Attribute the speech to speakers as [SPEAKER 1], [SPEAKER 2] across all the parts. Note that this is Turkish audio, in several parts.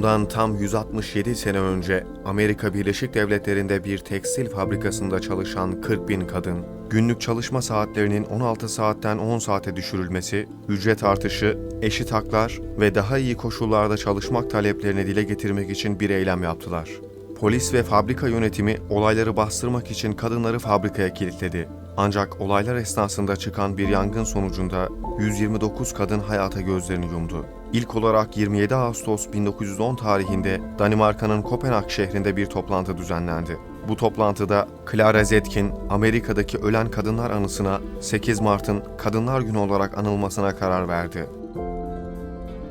[SPEAKER 1] Bundan tam 167 sene önce Amerika Birleşik Devletleri'nde bir tekstil fabrikasında çalışan 40 bin kadın, günlük çalışma saatlerinin 16 saatten 10 saate düşürülmesi, ücret artışı, eşit haklar ve daha iyi koşullarda çalışmak taleplerini dile getirmek için bir eylem yaptılar. Polis ve fabrika yönetimi olayları bastırmak için kadınları fabrikaya kilitledi. Ancak olaylar esnasında çıkan bir yangın sonucunda 129 kadın hayata gözlerini yumdu. İlk olarak 27 Ağustos 1910 tarihinde Danimarka'nın Kopenhag şehrinde bir toplantı düzenlendi. Bu toplantıda Clara Zetkin, Amerika'daki ölen kadınlar anısına 8 Mart'ın Kadınlar Günü olarak anılmasına karar verdi.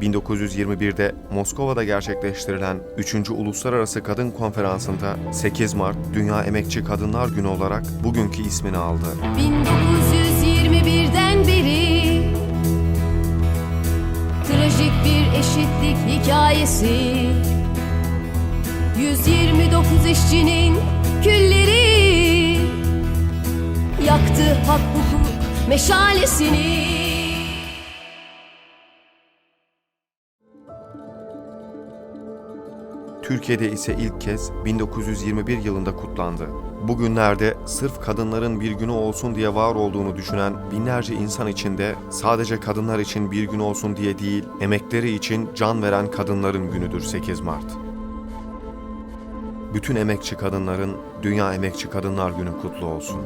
[SPEAKER 1] 1921'de Moskova'da gerçekleştirilen 3. Uluslararası Kadın Konferansı'nda 8 Mart Dünya Emekçi Kadınlar Günü olarak bugünkü ismini aldı.
[SPEAKER 2] 1921'den beri Trajik bir eşitlik hikayesi 129 işçinin külleri Yaktı hak hukuk meşalesini
[SPEAKER 1] Türkiye'de ise ilk kez 1921 yılında kutlandı. Bugünlerde sırf kadınların bir günü olsun diye var olduğunu düşünen binlerce insan içinde sadece kadınlar için bir gün olsun diye değil, emekleri için can veren kadınların günüdür 8 Mart. Bütün emekçi kadınların Dünya Emekçi Kadınlar Günü kutlu olsun.